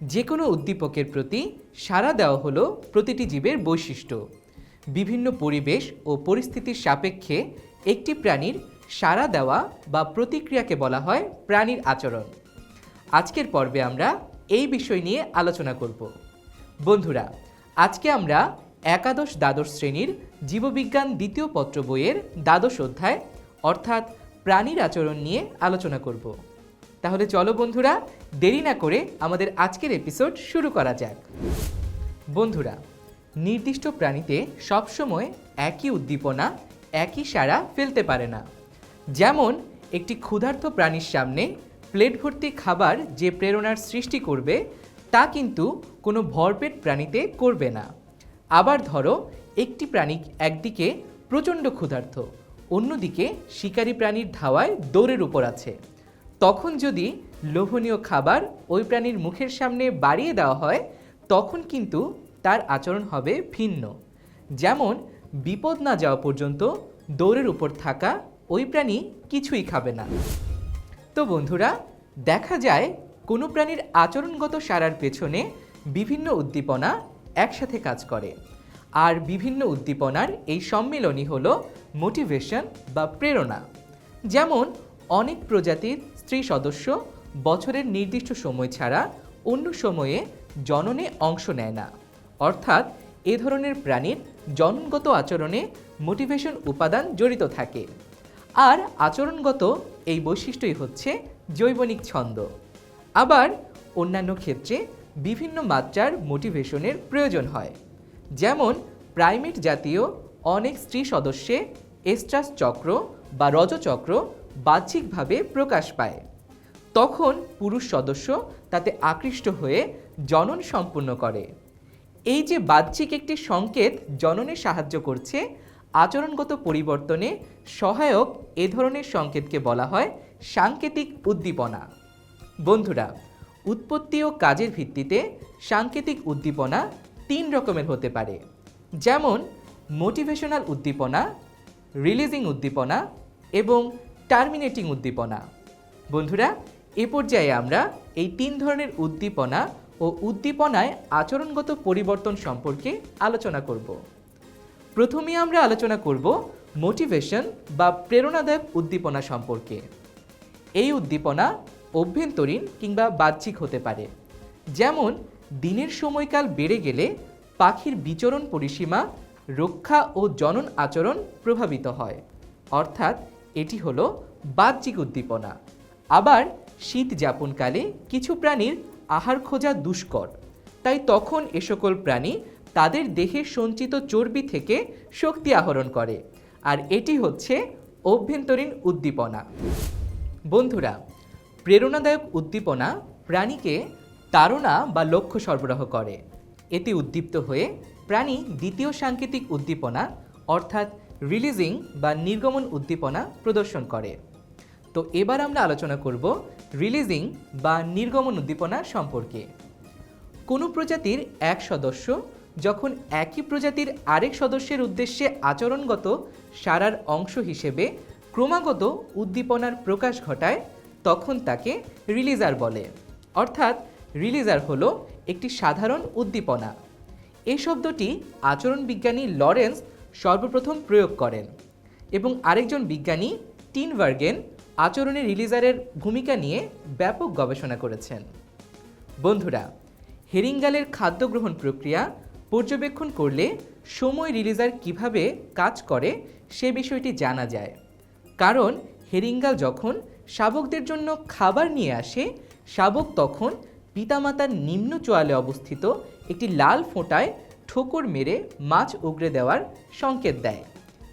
যে কোনো উদ্দীপকের প্রতি সাড়া দেওয়া হলো প্রতিটি জীবের বৈশিষ্ট্য। বিভিন্ন পরিবেশ ও পরিস্থিতির সাপেক্ষে একটি প্রাণীর সাড়া দেওয়া বা প্রতিক্রিয়াকে বলা হয় প্রাণীর আচরণ। আজকের পর্বে আমরা এই বিষয় নিয়ে আলোচনা করব। বন্ধুরা, আজকে আমরা একাদশ দ্বাদশ শ্রেণির জীববিজ্ঞান দ্বিতীয় পত্র বইয়ের দ্বাদশ অধ্যায়, অর্থাৎ প্রাণীর আচরণ নিয়ে আলোচনা করব। তাহলে চলো বন্ধুরা, দেরি না করে আমাদের আজকের এপিসোড শুরু করা যাক। বন্ধুরা, নির্দিষ্ট প্রাণীতে সবসময় একই উদ্দীপনা, একই সাড়া ফেলতে পারে না। যেমন, একটি ক্ষুধার্ত প্রাণীর সামনে প্লেট ভর্তি খাবার যে প্রেরণার সৃষ্টি করবে, তা কিন্তু কোনো ভরপেট প্রাণীতে করবে না। আবার ধরো, একটি প্রাণী একদিকে প্রচণ্ড ক্ষুধার্ত, অন্যদিকে শিকারী প্রাণীর ধাওয়ায় দৌড়ের উপর আছে। তখন যদি লোভনীয় খাবার ওই প্রাণীর মুখের সামনে বাড়িয়ে দেওয়া হয়, তখন কিন্তু তার আচরণ হবে ভিন্ন। যেমন, বিপদ না যাওয়া পর্যন্ত দৌড়ের উপর থাকা ওই প্রাণী কিছুই খাবে না। তো বন্ধুরা, দেখা যায় কোনো প্রাণীর আচরণগত সারার পেছনে বিভিন্ন উদ্দীপনা একসাথে কাজ করে। আর বিভিন্ন উদ্দীপনার এই সম্মিলনই হলো মোটিভেশন বা প্রেরণা। যেমন, অনেক প্রজাতির স্ত্রী সদস্য বছরের নির্দিষ্ট সময় ছাড়া অন্য সময়ে জননে অংশ নেয় না। অর্থাৎ এ ধরনের প্রাণীর জননগত আচরণে মোটিভেশন উপাদান জড়িত থাকে। আর আচরণগত এই বৈশিষ্ট্যই হচ্ছে জৈবনিক ছন্দ। আবার অন্যান্য ক্ষেত্রে বিভিন্ন মাত্রার মোটিভেশনের প্রয়োজন হয়। যেমন প্রাইমেট জাতীয় অনেক স্ত্রী সদস্যে এস্ট্রাস চক্র বা রজচক্র বাহ্যিকভাবে প্রকাশ পায়। তখন পুরুষ সদস্য তাতে আকৃষ্ট হয়ে জনন সম্পূর্ণ করে। এই যে বাহ্যিক একটি সংকেত জননে সাহায্য করছে, আচরণগত পরিবর্তনে সহায়ক এ ধরনের সংকেতকে বলা হয় সাংকেতিক উদ্দীপনা। বন্ধুরা, উৎপত্তি ও কাজের ভিত্তিতে সাংকেতিক উদ্দীপনা তিন রকমের হতে পারে। যেমন মোটিভেশনাল উদ্দীপনা রিলিজিং উদ্দীপনা এবং টার্মিনেটিং উদ্দীপনা। বন্ধুরা, এ পর্যায়ে আমরা এই তিন ধরনের উদ্দীপনা ও উদ্দীপনায় আচরণগত পরিবর্তন সম্পর্কে আলোচনা করব। প্রথমে আমরা আলোচনা করব মোটিভেশন বা প্রেরণাদায়ক উদ্দীপনা সম্পর্কে। এই উদ্দীপনা অভ্যন্তরীণ কিংবা বাহ্যিক হতে পারে। যেমন, দিনের সময়কাল বেড়ে গেলে পাখির বিচরণ পরিসীমা, রক্ষা ও জনন আচরণ প্রভাবিত হয়। অর্থাৎ এটি হলো বাহ্যিক উদ্দীপনা। আবার শীত যাপনকালে কিছু প্রাণীর আহার খোঁজা দুষ্কর। তাই তখন এ সকল প্রাণী তাদের দেহের সঞ্চিত চর্বি থেকে শক্তি আহরণ করে। আর এটি হচ্ছে অভ্যন্তরীণ উদ্দীপনা। বন্ধুরা, প্রেরণাদায়ক উদ্দীপনা প্রাণীকে তাড়না বা লক্ষ্য সরবরাহ করে। এতে উদ্দীপ্ত হয়ে প্রাণী দ্বিতীয় সাংকেতিক উদ্দীপনা, অর্থাৎ রিলিজিং বা নির্গমন উদ্দীপনা প্রদর্শন করে। তো এবার আমরা আলোচনা করব রিলিজিং বা নির্গমন উদ্দীপনা সম্পর্কে। কোনো প্রজাতির এক সদস্য যখন একই প্রজাতির আরেক সদস্যের উদ্দেশ্যে আচরণগত সারার অংশ হিসেবে ক্রমাগত উদ্দীপনার প্রকাশ ঘটায়, তখন তাকে রিলিজার বলে। অর্থাৎ রিলিজার হলো একটি সাধারণ উদ্দীপনা। এই শব্দটি আচরণ বিজ্ঞানী লরেন্স সর্বপ্রথম প্রয়োগ করেন এবং আরেকজন বিজ্ঞানী টিনভার্গেন আচরণে রিলিজারের ভূমিকা নিয়ে ব্যাপক গবেষণা করেছেন। বন্ধুরা, হেরিঙ্গালের খাদ্য গ্রহণ প্রক্রিয়া পর্যবেক্ষণ করলে সময় রিলিজার কীভাবে কাজ করে সে বিষয়টি জানা যায়। কারণ হেরিঙ্গাল যখন শাবকদের জন্য খাবার নিয়ে আসে, শাবক তখন পিতামাতার নিম্ন চোয়ালে অবস্থিত একটি লাল ফোঁটায় ঠোকর মেরে মাছ উগরে দেওয়ার সংকেত দেয়।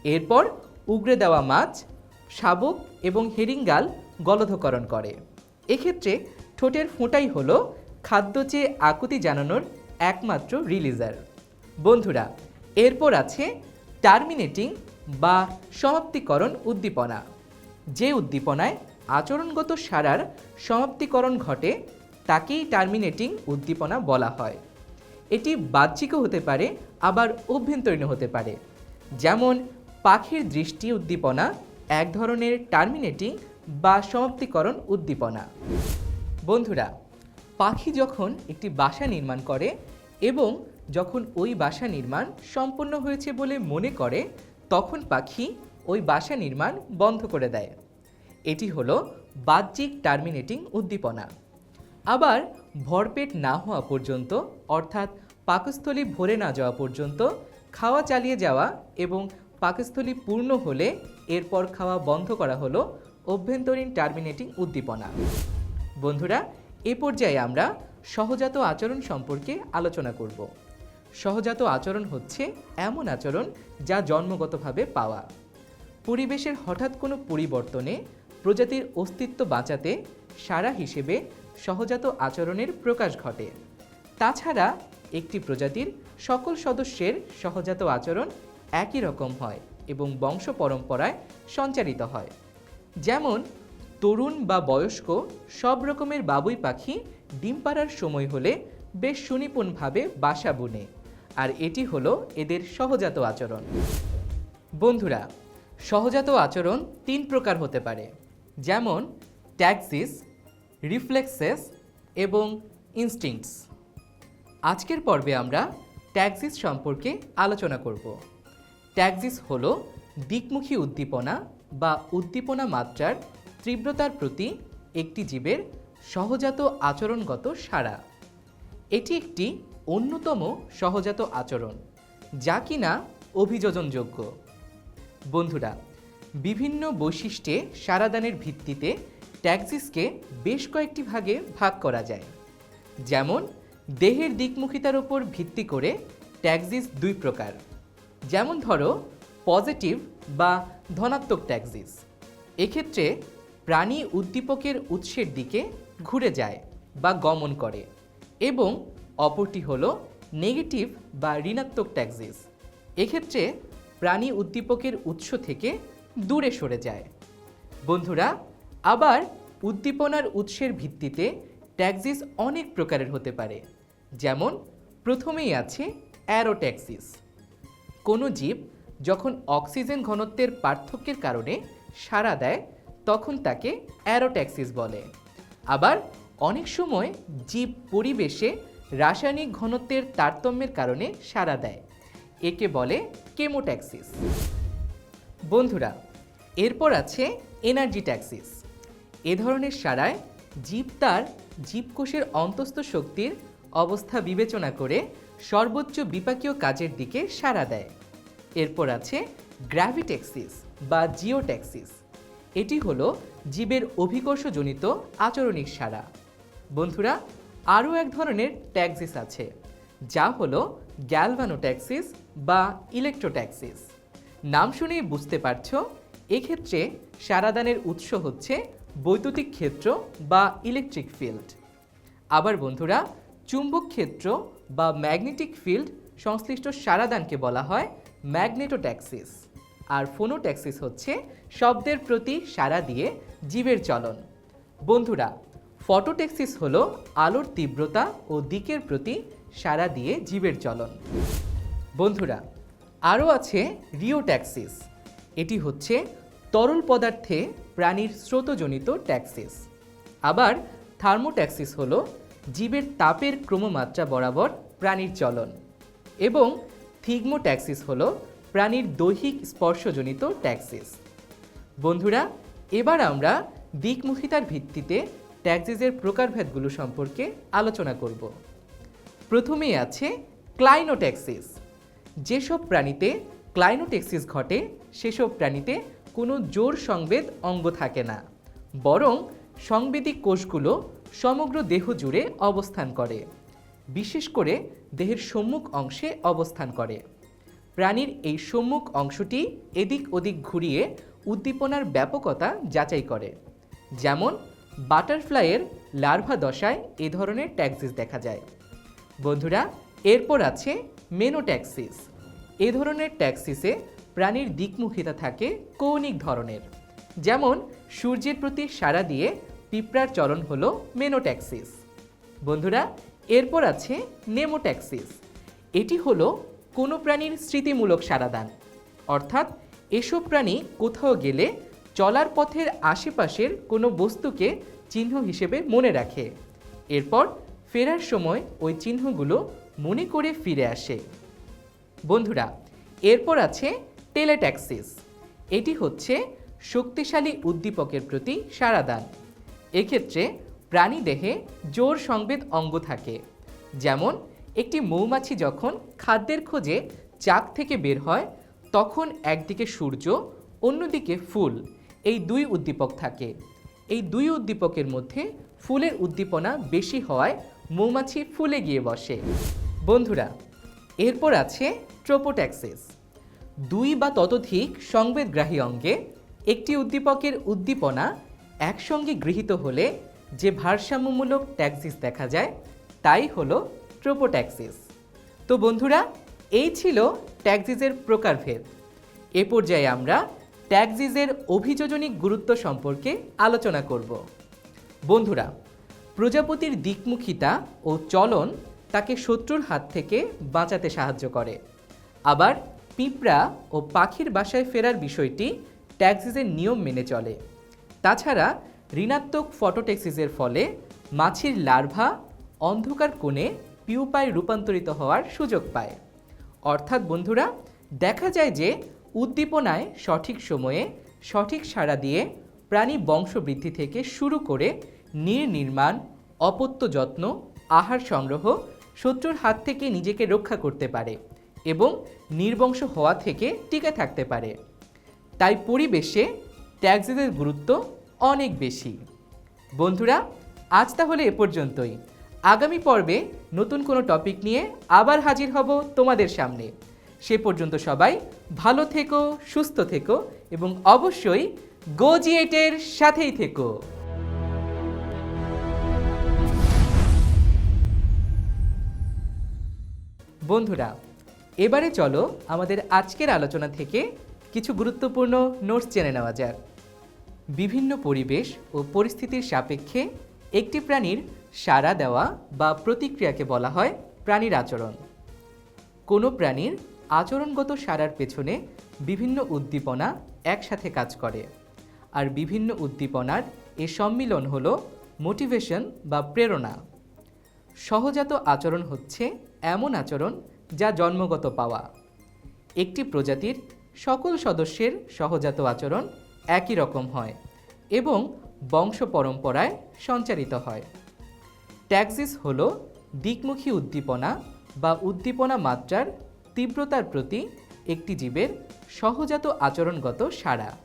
এরপর উগরে দেওয়া মাছ, শাবক এবং হেরিঙ্গাল গলধকরণ করে। এক্ষেত্রে ঠোঁটের ফোঁটাই হলো খাদ্য চেয়ে আকুতি জানানোর একমাত্র রিলিজার। বন্ধুরা, এরপর আছে টার্মিনেটিং বা সমাপ্তিকরণ উদ্দীপনা। যে উদ্দীপনায় আচরণগত সারার সমাপ্তিকরণ ঘটে, তাকেই টার্মিনেটিং উদ্দীপনা বলা হয়। এটি বাহ্যিকও হতে পারে, আবার অভ্যন্তরীণও হতে পারে। যেমন, পাখির দৃষ্টি উদ্দীপনা, এক ধরনের টার্মিনেটিং বা সমাপ্তিকরণ উদ্দীপনা। বন্ধুরা, পাখি যখন একটি বাসা নির্মাণ করে এবং যখন ওই বাসা নির্মাণ সম্পূর্ণ হয়েছে বলে মনে করে, তখন পাখি ওই বাসা নির্মাণ বন্ধ করে দেয়। এটি হলো বাহ্যিক টার্মিনেটিং উদ্দীপনা। আবার ভরপেট না হওয়া পর্যন্ত, অর্থাৎ পাকস্থলী ভরে না যাওয়া পর্যন্ত, খাওয়া চালিয়ে যাওয়া এবং পাকস্থলী পূর্ণ হলে এরপর খাওয়া বন্ধ করা হলো অভ্যন্তরীণ টার্মিনেটিং উদ্দীপনা। বন্ধুরা, এ পর্যায়ে আমরা সহজাত আচরণ সম্পর্কে আলোচনা করব। সহজাত আচরণ হচ্ছে এমন আচরণ যা জন্মগতভাবে পাওয়া। পরিবেশের হঠাৎ কোনো পরিবর্তনে প্রজাতির অস্তিত্ব বাঁচাতে সারা হিসেবে সহজাত আচরণের প্রকাশ ঘটে। তাছাড়া, একটি প্রজাতির সকল সদস্যের সহজাত আচরণ একই রকম হয় এবং বংশ পরম্পরায় সঞ্চারিত হয়। যেমন, তরুণ বা বয়স্ক সব রকমের বাবুই পাখি ডিম পাড়ার সময় হলে বেশ সুনিপুণভাবে বাসা বুনে, আর এটি হলো এদের সহজাত আচরণ। বন্ধুরা, সহজাত আচরণ তিন প্রকার হতে পারে। যেমন, ট্যাক্সিস রিফ্লেক্সেস এবং ইনস্টিংক্টস আজকের পর্বে আমরা ট্যাক্সিস সম্পর্কে আলোচনা করব। ট্যাক্সিস হল দিকমুখী উদ্দীপনা বা উদ্দীপনা মাত্রার তীব্রতার প্রতি একটি জীবের সহজাত আচরণগত সাড়া। এটি একটি অন্যতম সহজাত আচরণ, যা কিনা অভিযোজনযোগ্য। বন্ধুরা, বিভিন্ন বৈশিষ্ট্যে সারাদানের ভিত্তিতে ট্যাক্সিসকে বেশ কয়েকটি ভাগে ভাগ করা যায়। যেমন, দেহের দিকমুখিতার উপর ভিত্তি করে ট্যাক্সিস দুই প্রকার। যেমন ধরো, পজিটিভ বা ধনাত্মক ট্যাক্সিস। এক্ষেত্রে প্রাণী উদ্দীপকের উৎসের দিকে ঘুরে যায় বা গমন করে এবং অপরটি হল নেগেটিভ বা ঋণাত্মক ট্যাক্সিস। এক্ষেত্রে প্রাণী উদ্দীপকের উৎস থেকে দূরে সরে যায়। বন্ধুরা আবার উদ্দীপনার উৎসের ভিত্তিতে ট্যাক্সিস অনেক প্রকারের হতে পারে। যেমন, প্রথমেই আছে অ্যারোট্যাক্সিস। কোনো জীব যখন অক্সিজেন ঘনত্বের পার্থক্যের কারণে সাড়া দেয়, তখন তাকে অ্যারোট্যাক্সিস বলে। আবার অনেক সময় জীব পরিবেশে রাসায়নিক ঘনত্বের তারতম্যের কারণে সাড়া দেয়, একে বলে কেমোট্যাক্সিস। বন্ধুরা, এরপর আছে এনার্জি ট্যাক্সিস। এ ধরনের সারায় জীব তার জীবকোষের অন্তস্থ শক্তির অবস্থা বিবেচনা করে সর্বোচ্চ বিপাকীয় কাজের দিকে সাড়া দেয়। এরপর আছে গ্র্যাভিট্যাক্সিস বা জিওট্যাক্সিস এটি হলো জীবের অভিকর্ষজনিত আচরণিক সারা বন্ধুরা, আরও এক ধরনের ট্যাক্সিস আছে, যা হলো গ্যালভানোট্যাক্সিস বা ইলেকট্রোট্যাক্সিস। নাম শুনেই বুঝতে পারছ, এক্ষেত্রে সারাদানের উৎস হচ্ছে বৈদ্যুতিক ক্ষেত্র বা ইলেকট্রিক ফিল্ড আবার বন্ধুরা, চুম্বক ক্ষেত্র বা ম্যাগনেটিক ফিল্ড সংশ্লিষ্ট সারাদানকে বলা হয় ম্যাগনেটোট্যাক্সিস আর ফোনোট্যাক্সিস হচ্ছে শব্দের প্রতি সাড়া দিয়ে জীবের চলন। বন্ধুরা ফটোট্যাক্সিস হলো আলোর তীব্রতা ও দিকের প্রতি সাড়া দিয়ে জীবের চলন। বন্ধুরা, আরও আছে রিওট্যাক্সিস এটি হচ্ছে তরল পদার্থে প্রাণীর স্রোতজনিত ট্যাক্সিস। আবার থার্মোট্যাক্সিস হল জীবের তাপের ক্রমমাত্রা বরাবর প্রাণীর চলন এবং থিগমোট্যাক্সিস হল প্রাণীর দৈহিক স্পর্শজনিত ট্যাক্সিস। বন্ধুরা, এবার আমরা দিকমুখিতার ভিত্তিতে ট্যাক্সিসের প্রকারভেদগুলো সম্পর্কে আলোচনা করব। প্রথমেই আছে ক্লাইনোট্যাক্সিস। যেসব প্রাণীতে ক্লাইনোট্যাক্সিস ঘটে, সেসব প্রাণীতে কোনো জোর সংবেদ অঙ্গ থাকে না, বরং সংবেদিক কোষগুলো সমগ্র দেহ জুড়ে অবস্থান করে, বিশেষ করে দেহের সম্মুখ অংশে অবস্থান করে। প্রাণীর এই সম্মুখ অংশটি এদিক ওদিক ঘুরিয়ে উদ্দীপনার ব্যাপকতা যাচাই করে, যেমন বাটারফ্লাইয়ের লার্ভা দশায় এ ধরনের ট্যাক্সিস দেখা যায়। বন্ধুরা, এরপর আছে মেনোট্যাক্সিস। এ ধরনের ট্যাক্সিসে প্রাণীর দিকমুখিতা থাকে কৌণিক ধরনের। যেমন, সূর্যের প্রতি সাড়া দিয়ে পিঁপড়ার চলন হলো মেনোট্যাক্সিস। বন্ধুরা, এরপর আছে নেমোট্যাক্সিস। এটি হলো কোনো প্রাণীর স্মৃতিমূলক সারাদান অর্থাৎ, এসব প্রাণী কোথাও গেলে চলার পথের আশেপাশের কোনো বস্তুকে চিহ্ন হিসেবে মনে রাখে। এরপর, ফেরার সময় ওই চিহ্নগুলো মনে করে ফিরে আসে। বন্ধুরা, এরপর আছে টেলেট্যাক্সিস। এটি হচ্ছে শক্তিশালী উদ্দীপকের প্রতি সারাদান এক্ষেত্রে প্রাণী দেহে জোর সংবেদ অঙ্গ থাকে। যেমন, একটি মৌমাছি যখন খাদ্যের খোঁজে চাক থেকে বের হয়, তখন একদিকে সূর্য, অন্যদিকে ফুল, এই দুই উদ্দীপক থাকে। এই দুই উদ্দীপকের মধ্যে ফুলের উদ্দীপনা বেশি হওয়ায় মৌমাছি ফুলে গিয়ে বসে। বন্ধুরা, এরপর আছে ট্রোপোট্যাক্সিস। দুই বা ততোধিক সংবেদগ্রাহী অঙ্গে একটি উদ্দীপকের উদ্দীপনা একসঙ্গে গৃহীত হলে যে ভারসাম্যমূলক ট্যাক্সিস দেখা যায়, তাই হলো ট্রোপোট্যাক্সিস। তো বন্ধুরা, এই ছিল ট্যাক্সিসের প্রকারভেদ। এ পর্যায়ে আমরা ট্যাক্সিসের অভিযোজনিক গুরুত্ব সম্পর্কে আলোচনা করব। বন্ধুরা, প্রজাপতির দিকমুখিতা ও চলন তাকে শত্রুর হাত থেকে বাঁচাতে সাহায্য করে। আবার পিঁপড়া ও পাখির বাসায় ফেরার বিষয়টি ট্যাক্সিসের নিয়ম মেনে চলে। তাছাড়া ঋণাত্মক ফটোটেক্সিসের ফলে মাছির লার্ভা অন্ধকার কোণে পিউপায় রূপান্তরিত হওয়ার সুযোগ পায়। অর্থাৎ বন্ধুরা, দেখা যায় যে উদ্দীপনায় সঠিক সময়ে সঠিক সাড়া দিয়ে প্রাণী বংশবৃদ্ধি থেকে শুরু করে নির্নির্মাণ, অপত্য যত্ন, আহার সংগ্রহ শত্রুর হাত থেকে নিজেকে রক্ষা করতে পারে এবং নির্বংশ হওয়া থেকে টিকে থাকতে পারে। তাই পরিবেশে ট্যাক্সিদের গুরুত্ব অনেক বেশি। বন্ধুরা, আজ তাহলে এ পর্যন্তই। আগামী পর্বে নতুন কোনো টপিক নিয়ে আবার হাজির হব তোমাদের সামনে। সে পর্যন্ত সবাই ভালো থেকো, সুস্থ থেকো এবং অবশ্যই গোজিয়েটের সাথেই থেকো। বন্ধুরা এবারে চলো আমাদের আজকের আলোচনা থেকে কিছু গুরুত্বপূর্ণ নোটস জেনে নেওয়া যাক। বিভিন্ন পরিবেশ ও পরিস্থিতির সাপেক্ষে একটি প্রাণীর সাড়া দেওয়া বা প্রতিক্রিয়াকে বলা হয় প্রাণীর আচরণ। কোনো প্রাণীর আচরণগত সাড়ার পেছনে বিভিন্ন উদ্দীপনা একসাথে কাজ করে। আর বিভিন্ন উদ্দীপনার এ সম্মিলন হলো মোটিভেশন বা প্রেরণা। সহজাত আচরণ হচ্ছে এমন আচরণ যা জন্মগত পাওয়া। একটি প্রজাতির সকল সদস্যের সহজাত আচরণ একই রকম হয় এবং বংশ পরম্পরায় সঞ্চারিত হয়। ট্যাক্সিস হল দিকমুখী উদ্দীপনা বা উদ্দীপনা মাত্রার তীব্রতার প্রতি একটি জীবের সহজাত আচরণগত সাড়া।